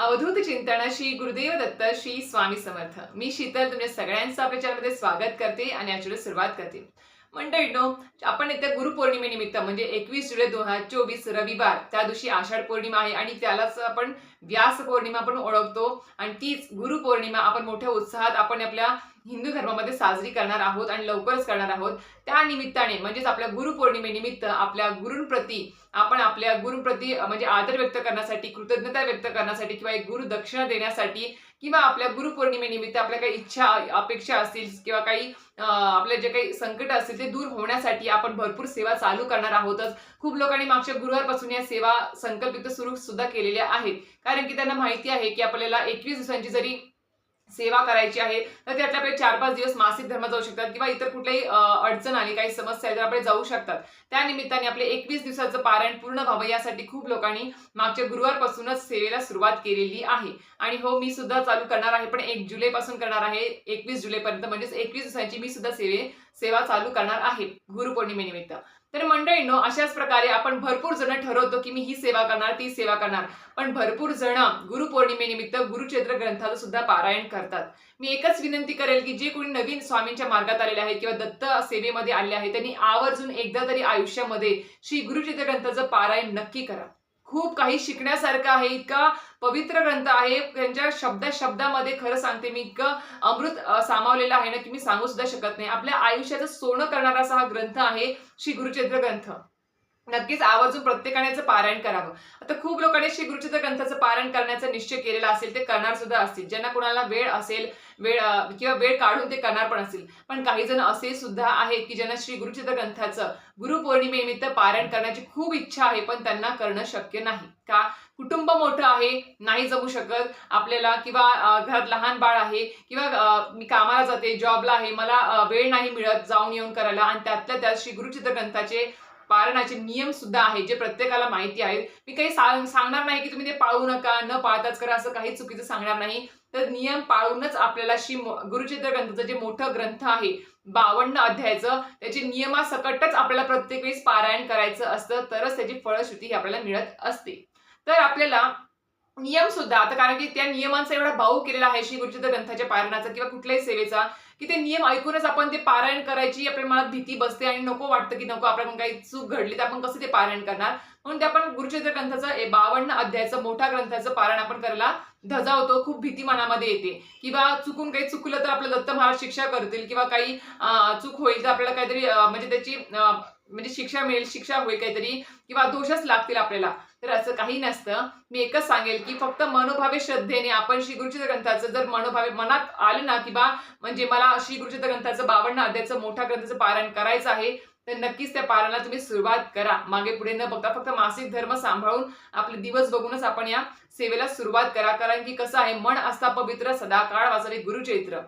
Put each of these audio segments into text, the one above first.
अवधूत चिंतन श्री गुरुदेव दत्त श्री स्वामी समर्थ. मी शीतल तुमच्या सगळ्यांचं आपल्या चॅनलमध्ये स्वागत करते आणि याच्यावर सुरुवात करते. मंडळीनो आपण येत्या गुरुपौर्णिमेनिमित्त म्हणजे एकवीस जुलै दोन हजार चोवीस रविवार त्या दिवशी आषाढ पौर्णिमा आहे आणि त्यालाच आपण व्यास पौर्णिमा पण ओळखतो. आणि तीच गुरुपौर्णिमा आपण मोठ्या उत्साहात आपण आपल्या हिंदू धर्मामध्ये साजरी करणार आहोत आणि लवकरच करणार आहोत. त्या निमित्ताने म्हणजेच आपल्या गुरुपौर्णिमेनिमित्त आपल्या गुरूंप्रती आपण आपल्या गुरुप्रती म्हणजे आदर व्यक्त करण्यासाठी कृतज्ञता व्यक्त करण्यासाठी किंवा एक गुरु दक्षिणा देण्यासाठी किंवा आपल्या गुरुपौर्णिमेनिमित्त आपल्या काही इच्छा अपेक्षा असतील किंवा काही आपल्या जे काही संकट असतील ते दूर होण्यासाठी आपण भरपूर सेवा चालू करणार आहोतच. खूप लोकांनी मागच्या गुरुवारपासून या सेवा संकल्पित सुरू सुद्धा केलेल्या आहेत. कारण की त्यांना माहिती आहे की आपल्याला एकवीस दिवसांची जरी सेवा करायची आहे तर त्यातले आपले चार पाच दिवस मासिक धर्म जाऊ शकतात किंवा इतर कुठल्याही अडचण आली काही समस्या आली तर आपण जाऊ शकतात. त्या निमित्ताने आपले एकवीस दिवसाचं पारायण पूर्ण व्हावं यासाठी खूप लोकांनी मागच्या गुरुवारपासूनच सेवेला सुरुवात केलेली आहे. आणि हो मी सुद्धा चालू करणार आहे पण एक जुलै पासून करणार आहे एकवीस जुलैपर्यंत म्हणजेच एकवीस दिवसांची मी सुद्धा सेवे सेवा चालू करणार आहे गुरुपौर्णिमेनिमित्त. तर मंडळींनो अशाच प्रकारे आपण भरपूर जण ठरवतो की मी ही सेवा करणार ती सेवा करणार. पण भरपूर जण गुरुपौर्णिमेनिमित्त गुरुचैत्र ग्रंथाचं सुद्धा पारायण करतात. मी एकच विनंती करेल की जे कोणी नवीन स्वामींच्या मार्गात आलेले आहेत किंवा दत्त सेवेमध्ये आले आहेत त्यांनी आवर्जून एकदा तरी आयुष्यामध्ये श्री गुरुचैत्र ग्रंथाचं पारायण नक्की करा. खूप काही शिकण्यासारखं आहे इतका पवित्र ग्रंथ आहे. त्यांच्या शब्द शब्दामध्ये खरं सांगते मी इतकं अमृत सामावलेलं आहे ना की मी सांगू सुद्धा शकत नाही. आपल्या आयुष्याचं सोनं करणारा असा हा ग्रंथ आहे श्री गुरुचैत्र ग्रंथ. नक्कीच आवर्जून प्रत्येकाने याचं पारायण करावं. आता खूप लोकांनी श्री गुरुचरित्र ग्रंथाचं पारायण करण्याचा निश्चय केलेला असेल ते करणार सुद्धा असतील. ज्यांना कोणाला वेळ असेल वेळ किंवा वेळ काढून ते करणार पण असतील. पण काही जण असे सुद्धा आहेत की ज्यांना श्री गुरुचित्र ग्रंथाचं गुरुपौर्णिमेनिमित्त पारायण करण्याची खूप इच्छा आहे पण त्यांना करणं शक्य नाही. का? कुटुंब मोठं आहे नाही जगू शकत आपल्याला किंवा घरात लहान बाळ आहे किंवा मी कामाला जाते जॉबला आहे मला वेळ नाही मिळत जाऊन येऊन करायला आणि त्यातल्या त्यात श्री गुरुचित्र ग्रंथाचे पारणाचे नियम सुद्धा आहेत जे प्रत्येकाला माहिती आहेत. मी काही सांगणार नाही की तुम्ही ते पाळू नका न पाळताच करा असं काही चुकीचं सांगणार नाही. तर नियम पाळूनच आपल्याला श्री गुरुचित्र ग्रंथाचं जे मोठं ग्रंथ आहे बावन्न अध्यायाचं त्याचे नियमासकटच आपल्याला प्रत्येक वेळेस पारायण करायचं असतं तरच त्याची फळश्रुती ही आपल्याला मिळत असते. तर आपल्याला नियम सुद्धा आता कारण की त्या नियमांचा एवढा भाऊ केलेला आहे श्री गुरुचित्र ग्रंथाच्या पारणाचा किंवा कुठल्याही सेवेचा की ते नियम ऐकूनच आपण ते पारायण करायची आपल्या मनात भीती बसते आणि नको वाटतं की नको आपल्याकडून काही चूक घडली तर आपण कसं ते पारायण करणार? म्हणून ते आपण गुरुचरित्र ग्रंथाचं बावन्न अध्यायाचं मोठ्या ग्रंथाचं पारायण आपण करायला धजावतो. खूप भीती मनामध्ये येते. किंवा चुकून काही चुकलं तर आपलं दत्त महाराज शिक्षा करतील किंवा काही चूक होईल तर आपल्याला काहीतरी म्हणजे त्याची म्हणजे शिक्षा मिळेल शिक्षा होईल काहीतरी किंवा दोषच लागतील आपल्याला. तर असं काही नसतं. मी एकच सांगेल की फक्त मनोभावे श्रद्धेने आपण श्रीगुरुचित ग्रंथाचं जर मनोभावे मनात आलं ना की बा म्हणजे मला श्रीगुरुचित ग्रंथाचं बावन्न अध्यायाचं मोठ्या ग्रंथाचं पारायण करायचं आहे तर नक्कीच त्या पारणाला तुम्ही सुरुवात करा. मागे पुढे न बघता फक्त मासिक धर्म सांभाळून आपले दिवस बघूनच आपण या सेवेला सुरुवात करा. कारण की कसं आहे मन असता पवित्र सदाकाळ वाचावे गुरुचैत्र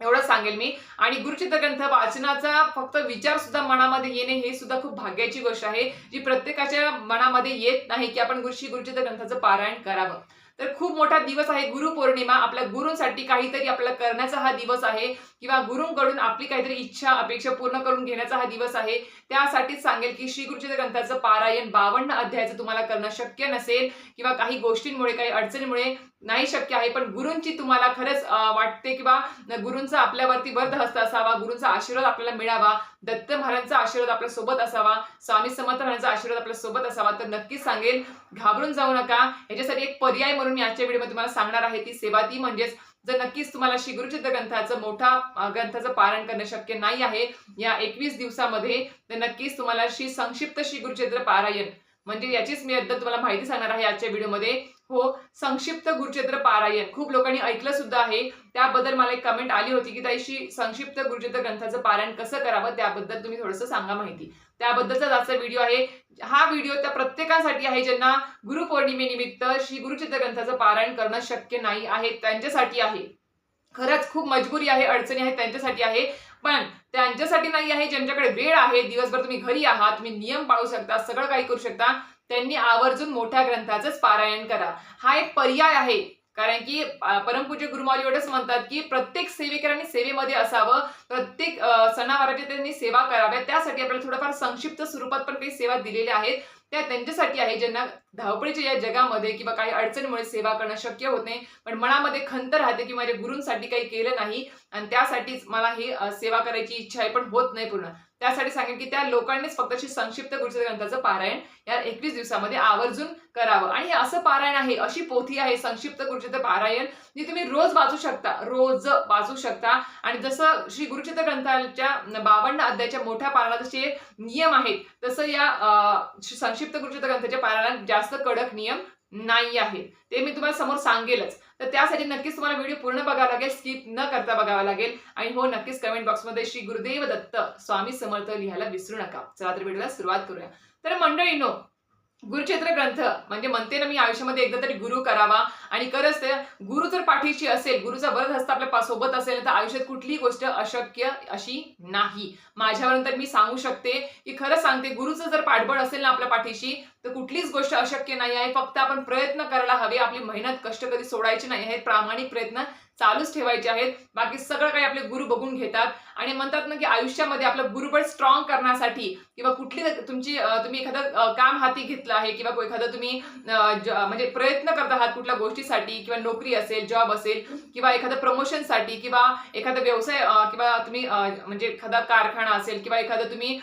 एवढं सांगेल मी. आणि गुरुचित्र ग्रंथ वाचनाचा फक्त विचार सुद्धा मनामध्ये येणे हे सुद्धा खूप भाग्याची गोष्ट आहे जी प्रत्येकाच्या मनामध्ये येत नाही की आपण गुरुशी गुरुचित्र ग्रंथाचं पारायण करावं. तर खूप मोठा दिवस आहे गुरुपौर्णिमा. आपल्या गुरूंसाठी काहीतरी आपल्याला करण्याचा हा दिवस आहे किंवा गुरूंकडून आपली काहीतरी इच्छा अपेक्षा पूर्ण करून घेण्याचा हा दिवस आहे. त्यासाठीच सांगेल की श्री गुरुचित्र ग्रंथाचं पारायण बावन्न अध्यायाचं तुम्हाला करणं शक्य नसेल किंवा काही गोष्टींमुळे काही अडचणीमुळे नाही शक्य आहे. पण गुरूंची तुम्हाला खरंच वाटते किंवा गुरूंचा आपल्यावरती वर्ध हस्त असावा गुरूंचा आशीर्वाद आपल्याला मिळावा. दत्त महाराजांचा आशीर्वाद आपल्यासोबत असावा स्वामी समर्थ महाराजांचा आशीर्वाद आपल्यासोबत असावा तर नक्कीच सांगेल घाबरून जाऊ नका. याच्यासाठी एक पर्याय म्हणून मी आजच्या व्हिडिओमध्ये तुम्हाला सांगणार आहे ती सेवा ती म्हणजेच जर नक्कीच तुम्हाला श्री गुरुचित्र ग्रंथाचं मोठा ग्रंथाचं पारण करणं शक्य नाही आहे या एकवीस दिवसामध्ये तर नक्कीच तुम्हाला श्री संक्षिप्त श्री गुरुचित्र पारायण म्हणजे याचीच मी अद्दल तुम्हाला माहिती सांगणार आहे आजच्या व्हिडिओमध्ये हो संक्षिप्त गुरुचेत्र पारायण. खूप लोकांनी ऐकलं सुद्धा आहे. त्याबद्दल मला एक कमेंट आली होती की त्याशी संक्षिप्त गुरुचेत्र ग्रंथाचं पारायण कसं करावं त्याबद्दल तुम्ही थोडंसं सांगा माहिती. त्याबद्दलचा आजचा व्हिडिओ आहे. हा व्हिडिओ त्या प्रत्येकासाठी आहे ज्यांना गुरुपौर्णिमेनिमित्त श्री गुरुचित्र ग्रंथाचं पारायण करणं शक्य नाही आहे त्यांच्यासाठी आहे. खरंच खूप मजबुरी आहे अडचणी आहेत त्यांच्यासाठी आहे. पण त्यांच्यासाठी नाही आहे ज्यांच्याकडे वेळ आहे दिवसभर तुम्ही घरी आहात तुम्ही नियम पाळू शकता सगळं काही करू शकता. त्यांनी आवर्जून मोठ्या ग्रंथाचंच पारायण करा. हा एक पर्याय आहे. कारण की परमपूज्य गुरुमाली एवढंच म्हणतात की प्रत्येक सेवेकरांनी सेवेमध्ये असावं प्रत्येक सणावाराची त्यांनी सेवा कराव्या त्यासाठी आपल्याला थोडंफार संक्षिप्त स्वरूपात पण काही सेवा दिलेल्या आहेत. त्या त्यांच्यासाठी आहे ज्यांना धावपळीच्या या जगामध्ये किंवा काही अडचणीमुळे सेवा करणं शक्य होत नाही. पण मनामध्ये खंत राहते की माझ्या गुरूंसाठी काही केलं नाही आणि त्यासाठीच मला ही सेवा करायची इच्छा आहे पण होत नाही पूर्ण. त्यासाठी सांगेन की त्या लोकांनीच फक्त अशी संक्षिप्त गुरुचरित्र ग्रंथाचं पारायण या एकवीस दिवसामध्ये आवर्जून करावं. आणि हे असं पारायण आहे अशी पोथी आहे संक्षिप्त गुरुचरित्र पारायण जी तुम्ही रोज वाचू शकता. रोज वाचू शकता. आणि जसं श्री गुरुचित्र ग्रंथाच्या बावन्न अध्यायाच्या मोठ्या पारायणात जसे नियम आहेत तसं या श्री संक्षिप्त गुरुचित्र ग्रंथाच्या पारायणात जास्त कडक नियम नाही आहे ते मी तुम्हाला समोर सांगेलच. तर त्यासाठी नक्कीच तुम्हाला व्हिडिओ पूर्ण बघावा लागेल स्किप न करता बघावा लागेल. आणि हो नक्कीच कमेंट बॉक्समध्ये श्री गुरुदेव दत्त स्वामी समर्थ लिहायला विसरू नका. चला तर व्हिडिओला सुरुवात करूया. तर मंडळीनो गुरुक्षेत्र ग्रंथ म्हणजे म्हणते ना मी आयुष्यामध्ये एकदा तरी गुरु करावा. आणि खरंच ते गुरु जर पाठीशी असेल गुरुचा वरद हस्त आपल्यासोबत असेल तर आयुष्यात कुठलीही गोष्ट अशक्य अशी नाही. माझ्यावरून तर मी सांगू शकते की खरं सांगते गुरुचं जर पाठबळ असेल ना आपल्या पाठीशी तर कुठलीच गोष्ट अशक्य नाही आहे. फक्त आपण प्रयत्न करायला हवे आपली मेहनत कष्ट कधी सोडायची नाही हे प्रामाणिक प्रयत्न चालूच ठेवायचे आहेत. बाकी सगळं काही आपले गुरु बघून घेतात. आणि म्हणतात ना की आयुष्यामध्ये आपलं गुरुबळ स्ट्रॉंग करण्यासाठी किंवा कुठली तुमची तुम्ही एखादं काम हाती घेतलं आहे किंवा एखादं तुम्ही म्हणजे प्रयत्न करत आहात कुठल्या गोष्टीसाठी किंवा नोकरी असेल जॉब असेल किंवा एखादं प्रमोशनसाठी किंवा एखादा व्यवसाय किंवा तुम्ही म्हणजे एखादा कारखाना असेल किंवा एखादं तुम्ही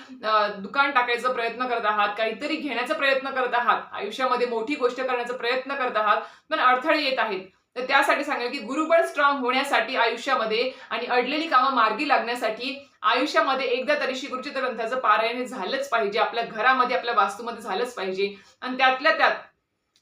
दुकान टाकायचा प्रयत्न करत आहात काहीतरी घेण्याचा प्रयत्न करत आहात आयुष्यामध्ये मोठी गोष्ट करण्याचा प्रयत्न करत आहात पण अडथळे येत आहेत. तर त्यासाठी सांगेल की गुरुबळ स्ट्रॉंग होण्यासाठी आयुष्यामध्ये आणि अडलेली कामं मार्गी लागण्यासाठी आयुष्यामध्ये एकदा तरी श्री ग्रंथाचं पारायण झालंच पाहिजे. आपल्या घरामध्ये आपल्या वास्तूमध्ये झालंच पाहिजे. आणि त्यातल्या त्यात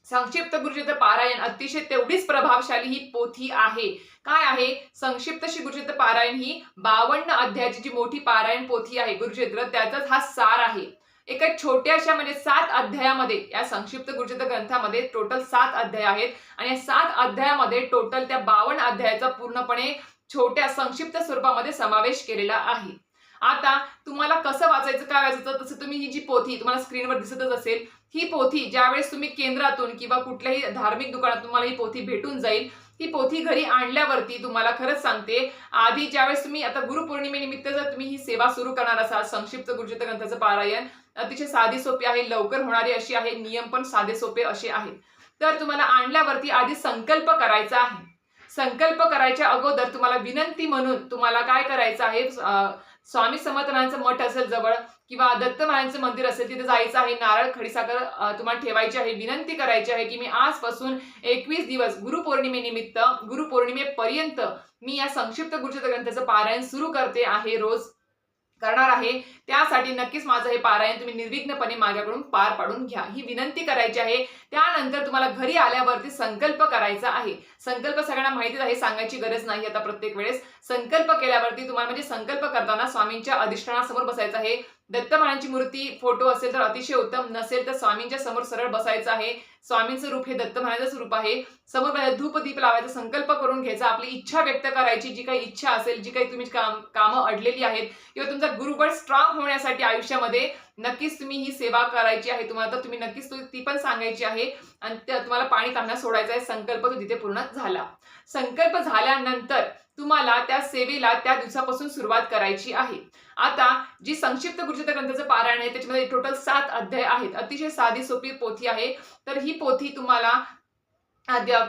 संक्षिप्त गुरुचित्र पारायण अतिशय तेवढीच प्रभावशाली ही पोथी आहे. काय आहे? संक्षिप्त श्री गुरुचित्र पारायण ही बावन्न अध्यायाची जी मोठी पारायण पोथी आहे गुरुचित्र त्याचाच हा सार आहे. एका छोट्याशा म्हणजे सात अध्यायामध्ये या संक्षिप्त गुरुचित्र ग्रंथामध्ये टोटल सात अध्याय आहेत. आणि या सात अध्यायामध्ये टोटल त्या बावन्न अध्यायाचा पूर्णपणे छोट्या संक्षिप्त स्वरूपामध्ये समावेश केलेला आहे. आता तुम्हाला कसं वाचायचं काय वाचायचं? तसं तुम्ही ही जी पोथी तुम्हाला स्क्रीनवर दिसतच असेल ही पोथी ज्यावेळेस तुम्ही केंद्रातून किंवा कुठल्याही धार्मिक दुकानात तुम्हाला ही पोथी भेटून जाईल ही पोथी घरी आणल्यावरती तुम्हाला खरंच सांगते आधी ज्यावेळेस तुम्ही आता गुरुपौर्णिमेनिमित्त जर तुम्ही ही सेवा सुरू करणार असाल संक्षिप्त गुरुचित्र ग्रंथाचं पारायण अतिशय साधी सोपी आहे लवकर होणारी अशी आहे नियम पण साधे सोपे असे आहेत. तर तुम्हाला आणल्यावरती आधी संकल्प करायचा आहे. संकल्प करायच्या अगोदर तुम्हाला विनंती म्हणून तुम्हाला काय करायचं आहे स्वामी समर्थनांचं मठ असेल जवळ किंवा दत्त महाराजांचं मंदिर असेल तिथे जायचं आहे नारळ खडीसाखर तुम्हाला ठेवायची आहे विनंती करायची आहे की मी आजपासून एकवीस दिवस गुरुपौर्णिमेनिमित्त गुरुपौर्णिमेपर्यंत मी या संक्षिप्त गुरुचित ग्रंथाचं पारायण सुरू करते आहे रोज. करणार आहे. त्यासाठी नक्कीच माझं हे पारायण तुम्ही निर्विघ्नपणे माझ्याकडून पार पाडून घ्या. ही विनंती करायची आहे. त्यानंतर तुम्हाला घरी आल्यावरती संकल्प करायचा आहे. संकल्प सगळ्यांना माहितीच आहे सांगायची गरज नाही आता प्रत्येक वेळेस. संकल्प केल्यावरती तुम्हाला म्हणजे संकल्प करताना स्वामींच्या अधिष्ठानासमोर बसायचं आहे. दत्त मूर्ती फोटो असेल तर अतिशय उत्तम नसेल तर स्वामींच्या समोर सरळ बसायचं आहे. स्वामींचं रूप हे दत्तमहाराजाचं रूप आहे. समोर धूपदीप धूप दीप लावायचा संकल्प करून घ्यायचा आपली इच्छा व्यक्त करायची जी काही इच्छा असेल जी काही तुम्ही काम कामं अडलेली आहेत किंवा तुमचा गुरुबळ स्ट्रॉंग होण्यासाठी आयुष्यामध्ये नक्कीच तुम्ही ही सेवा करायची आहे. तुम्हाला तर तुम्ही नक्कीच ती पण सांगायची आहे. आणि त्या- तुम्हाला पाणी तांबण्यात सोडायचा आहे. संकल्प तो तिथे पूर्ण झाला. संकल्प झाल्यानंतर तुम्हाला त्या सेवेला त्या दिवसापासून सुरुवात करायची आहे. आता जी संक्षिप्त गुरुचित्र ग्रंथाचं पारायण आहे त्याच्यामध्ये टोटल सात अध्याय आहेत. अतिशय साधी सोपी पोथी आहे. तर ही पोथी तुम्हाला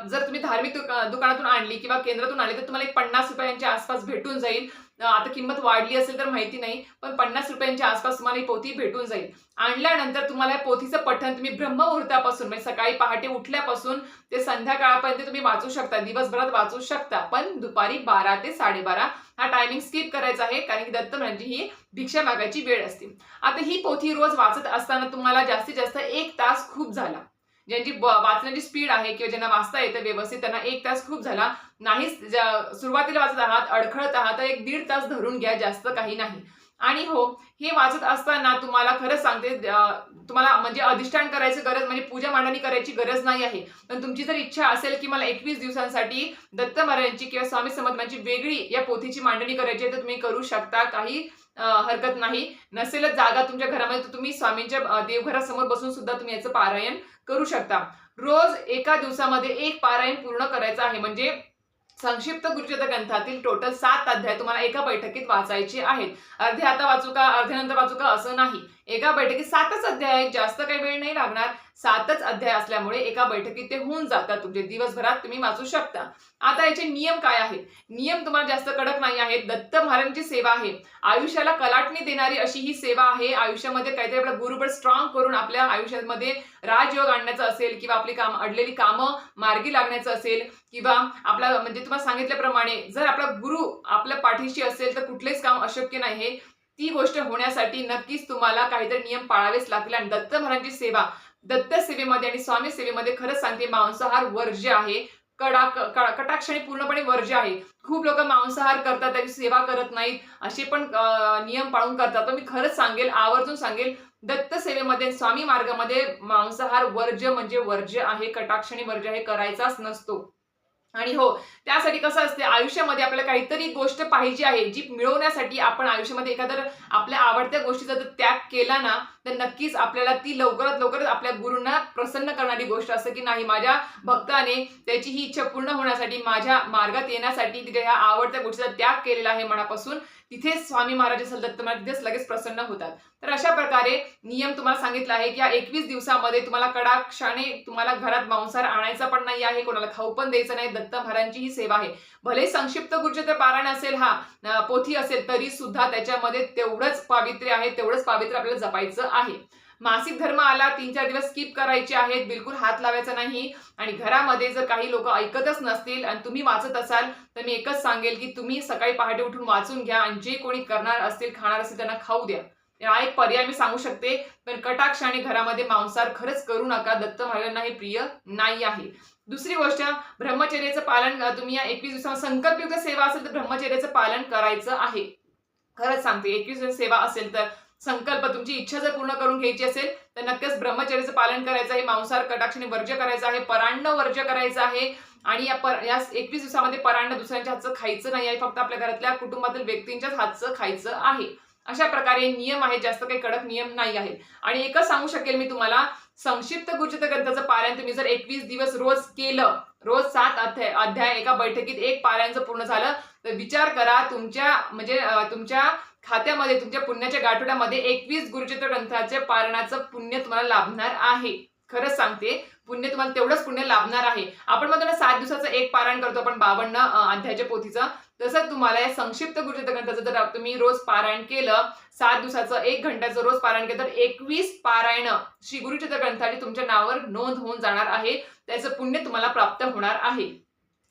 जर तुम्ही धार्मिक दुका- दुकानातून आणली किंवा केंद्रातून आणली तर तुम्हाला एक पन्नास रुपयांच्या आसपास भेटून जाईल. आता किंमत वाढली असेल तर माहिती नाही पण पन्नास रुपयांच्या आसपास तुम्हाला ही पोथी भेटून जाईल. आणल्यानंतर तुम्हाला या पोथीचं पठण तुम्ही ब्रह्ममुहूर्तापासून म्हणजे सकाळी पहाटे उठल्यापासून ते संध्याकाळपर्यंत तुम्ही वाचू शकता दिवसभरात वाचू शकता. पण दुपारी बारा ते साडेबारा हा टायमिंग स्किप करायचा आहे कारण की दत्त म्हणजे ही भिक्षा मागायची वेळ असते. आता ही पोथी रोज वाचत असताना तुम्हाला जास्तीत जास्त एक तास खूप झाला. ज्यांची वाचण्याची स्पीड आहे किंवा ज्यांना वाचता येतं व्यवस्थित त्यांना एक तास खूप झाला. नाही सुरुवातीला वाचत आहात अडखळत आहात तर एक दीड तास धरून घ्या जास्त काही नाही. आणि हो हे वाचत असताना तुम्हाला खरंच सांगते तुम्हाला म्हणजे अधिष्ठान करायची गरज म्हणजे पूजा मांडणी करायची गरज नाही आहे. पण तुमची जर इच्छा असेल की मला एकवीस दिवसांसाठी दत्त महाराजांची किंवा स्वामी समर्थांची वेगळी या पोथीची मांडणी करायची आहे तर तुम्ही करू शकता. काही हरकत नाही. नसेलच जागा तुमच्या घरामध्ये तर तुम्ही स्वामींच्या देवघरासमोर बसून सुद्धा तुम्ही याचं पारायण करू शकता. रोज एका दिवसामध्ये एक पारायण पूर्ण करायचं आहे. म्हणजे संक्षिप्त गुरुचरित्र ग्रंथातील टोटल सात अध्याय तुम्हाला एका बैठकीत वाचायचे आहेत. अर्धे आता वाचू का अर्ध्यानंतर नंतर वाचू का असं नाही. एका बैठकीत सातच अध्याय आहेत जास्त काही वेळ नाही लागणार. सातच अध्याय असल्यामुळे एका बैठकीत ते होऊन जातात. तुमचे दिवसभरात तुम्ही वाचू शकता. आता याचे नियम काय आहेत? नियम तुम्हाला जास्त कडक नाही आहेत. दत्त महाराजांची सेवा आहे. आयुष्याला कलाटणी देणारी अशी ही सेवा आहे. आयुष्यामध्ये काहीतरी आपलं गुरुबळ स्ट्रॉंग करून आपल्या आयुष्यामध्ये राजयोग आणण्याचं असेल किंवा आपली काम अडलेली कामं मार्गी लागण्याचं असेल किंवा आपला म्हणजे तुम्हाला सांगितल्याप्रमाणे जर आपला गुरु आपल्या पाठीशी असेल तर कुठलेच काम अशक्य नाही. हे ती गोष्ट होण्यासाठी नक्कीच तुम्हाला काहीतरी नियम पाळावेच लागतील. आणि दत्त महाराजांची सेवा दत्त सेवेमध्ये आणि स्वामी सेवेमध्ये खरंच सांगते मांसाहार वर्ज्य आहे. कडा कटाक्षाने कटाक्षणी पूर्णपणे वर्ज्य आहे. खूप लोक मांसाहार करतात त्याची सेवा करत नाहीत. असे पण नियम पाळून करतात. तर मी खरंच सांगेल आवर्जून सांगेल दत्त सेवेमध्ये स्वामी मार्गामध्ये मांसाहार वर्ज्य म्हणजे वर्ज्य आहे. कटाक्षणी वर्ज्य हे करायचाच नसतो. आणि हो त्यासाठी कसं असते आयुष्यामध्ये आपल्याला काहीतरी गोष्ट पाहिजे आहे जी मिळवण्यासाठी आपण आयुष्यामध्ये एखादं आपल्या आवडत्या गोष्टीचा जर त्याग केला ना तर नक्कीच आपल्याला ती लवकरात लवकरच आपल्या गुरूंना प्रसन्न करणारी गोष्ट असते की नाही. माझ्या भक्ताने त्याची ही इच्छा पूर्ण होण्यासाठी माझ्या मार्गात येण्यासाठी तिच्या ह्या आवडत्या गोष्टीचा त्याग केलेला आहे मनापासून. तिथेच स्वामी महाराज असेल दत्त तिथेच लगेच प्रसन्न होतात. तर अशा प्रकारे नियम तुम्हाला सांगितला आहे की या एकवीस दिवसामध्ये तुम्हाला कडाक्षाने तुम्हाला घरात मांसाहार आणायचा पण नाही आहे कोणाला खाऊ पण द्यायचं नाही दत्त महाराजांची ही सेवा आहे. भले संक्षिप्त गुरुचरित्र पारायण असेल हा पोथी असेल तरी सुद्धा त्याच्यामध्ये तेवढंच पावित्र्य आहे तेवढंच पावित्र्य आपल्याला जपायचं आहे. मासिक धर्म आला तीन चार दिवस स्किप करायचे आहेत बिलकुल हात लावायचा नाही. आणि घरामध्ये जर काही लोक ऐकतच नसतील आणि तुम्ही वाचत असाल तर मी एकच सांगेल की तुम्ही सकाळी पहाटे उठून वाचून घ्या आणि जे कोणी करणार असतील खाणार असतील त्यांना खाऊ द्या. हा एक पर्याय मी सांगू शकते. पण कटाक्ष आणि घरामध्ये मांसाहार खरंच करू नका. दत्त महाराजांना हे प्रिय नाही आहे. दुसरी गोष्ट ब्रह्मचर्याचं पालन तुम्ही या एकवीस दिवसात संकल्पयुक्त सेवा असेल तर ब्रह्मचर्याचं पालन करायचं आहे. खरंच सांगते एकवीस दिवस सेवा असेल तर संकल्प तुमची इच्छा जर पूर्ण करून घ्यायची असेल तर नक्कीच ब्रह्मचर्याचं पालन करायचं आहे मांसाहार कटाक्षाने वर्ज्य करायचं आहे परान्न वर्ज्य करायचं आहे. आणि या पर या एकवीस दिवसामध्ये परांड दुसऱ्यांच्या हातचं खायचं नाही आहे फक्त आपल्या घरातल्या कुटुंबातील व्यक्तींच्याच हातचं खायचं आहे. अशा प्रकारे नियम आहेत जास्त काही कडक नियम नाही आहेत. आणि एकच सांगू शकेल मी तुम्हाला संक्षिप्त गुरुचित्र ग्रंथाचं पारायण तुम्ही जर एकवीस दिवस रोज केलं रोज सात अध्याय अध्याय एका बैठकीत एक पारायण पूर्ण झालं तर विचार करा तुमच्या म्हणजे तुमच्या खात्यामध्ये तुमच्या पुण्याच्या गाठोड्यामध्ये एकवीस गुरुचित्र ग्रंथाचे पारणाचं पुण्य तुम्हाला लाभणार आहे. खरंच सांगते पुण्य तुम्हाला तेवढंच पुण्य लाभणार आहे. आपण म्हणतो ना सात दिवसाचं एक पारायण करतो आपण बावन्न अध्यायाच्या पोथीचं. तसंच तुम्हाला या संक्षिप्त गुरुचित्र ग्रंथाचं जर तुम्ही रोज पारायण केलं सात दिवसाचं एक घंट्याचं रोज पारायण केलं तर एकवीस पारायण श्री गुरुचित्र ग्रंथाची तुमच्या नावावर नोंद होऊन जाणार आहे. त्याचं पुण्य तुम्हाला प्राप्त होणार आहे.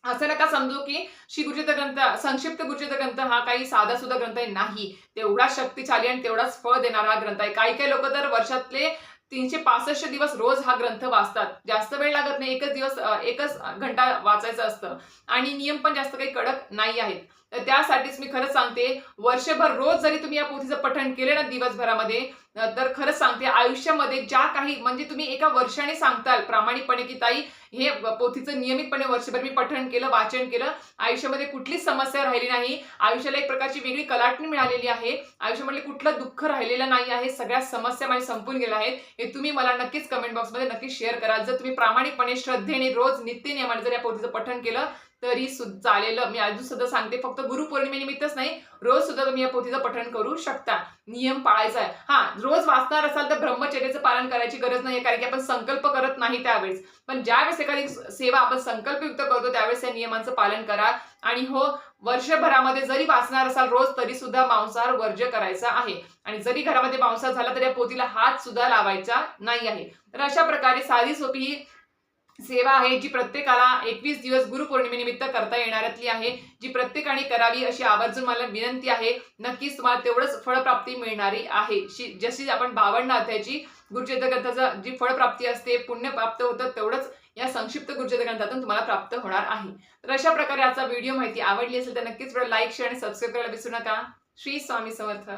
असं नका समजू की श्री गुरुचित्र ग्रंथ संक्षिप्त गुरुचित्र ग्रंथ हा काही साधा सुद्धा ग्रंथ आहे नाही. तेवढा शक्तिशाली आणि तेवढाच फळ देणारा हा ग्रंथ आहे. काही काही लोक तर वर्षातले तीनशे पासष्ट दिवस रोज हा ग्रंथ वाचतात. जास्त वेळ लागत नाही. एकच दिवस एकच घंटा वाचायचं असतं. आणि नियम पण जास्त काही कडक नाही आहेत. तर त्यासाठीच मी खरंच सांगते वर्षभर रोज जरी तुम्ही या पोथीचं पठण केले ना दिवसभरामध्ये तर खरंच सांगते आयुष्यामध्ये ज्या काही म्हणजे तुम्ही एका वर्षाने सांगताल प्रामाणिकपणे की ताई हे पोथीचं नियमितपणे वर्षभर मी पठण केलं वाचन केलं. आयुष्यामध्ये कुठलीच समस्या राहिली नाही. आयुष्याला एक प्रकारची वेगळी कलाटणी मिळालेली आहे. आयुष्यामध्ये कुठलं दुःख राहिलेलं नाही आहे. सगळ्या समस्या माझ्या संपून गेल्या आहेत. हे तुम्ही मला नक्कीच कमेंट बॉक्समध्ये नक्कीच शेअर कराल जर तुम्ही प्रामाणिकपणे श्रद्धेने रोज नित्यनियमाने जर या पोथीचं पठण केलं तरी सुद्धा चालेल. मी अजून सुद्धा सांगते फक्त गुरुपौर्णिमेनिमित्तच नाही रोज सुद्धा तुम्ही या पोथीचं पठण करू शकता. नियम पाळायचा आहे. हा रोज वाचणार असाल तर ब्रह्मचर्याचं पालन करायची गरज नाही कारण की आपण संकल्प करत नाही त्यावेळेस. पण ज्यावेळेस एखादी सेवा आपण संकल्पयुक्त करतो त्यावेळेस या नियमांचं पालन करा. आणि हो वर्षभरामध्ये जरी वाचणार असाल रोज तरी सुद्धा मांसाहार वर्ज्य करायचा आहे. आणि जरी घरामध्ये मांसाहार झाला तरी या पोथीला हात सुद्धा लावायचा नाही आहे. तर अशा प्रकारे साधी सोपी ही सेवा आहे जी प्रत्येकाला एकवीस दिवस गुरुपौर्णिमेनिमित्त करता येणाऱ्यातली आहे जी प्रत्येकाने करावी अशी आवर्जून मला विनंती आहे. नक्कीच तुम्हाला तेवढंच फळप्राप्ती मिळणारी आहे. शी- जशी आपण बावन्न अध्यायाची गुरुचरित्र ग्रंथाचा जी फळप्राप्ती असते पुण्य प्राप्त होतं तेवढंच या संक्षिप्त गुरुचरित्र ग्रंथातून तुम्हाला प्राप्त होणार आहे. तर अशा प्रकारे आजचा व्हिडिओ माहिती आवडली असेल तर नक्कीच लाईक शेअर आणि सबस्क्राईब करायला विसरू नका. श्री स्वामी समर्थ.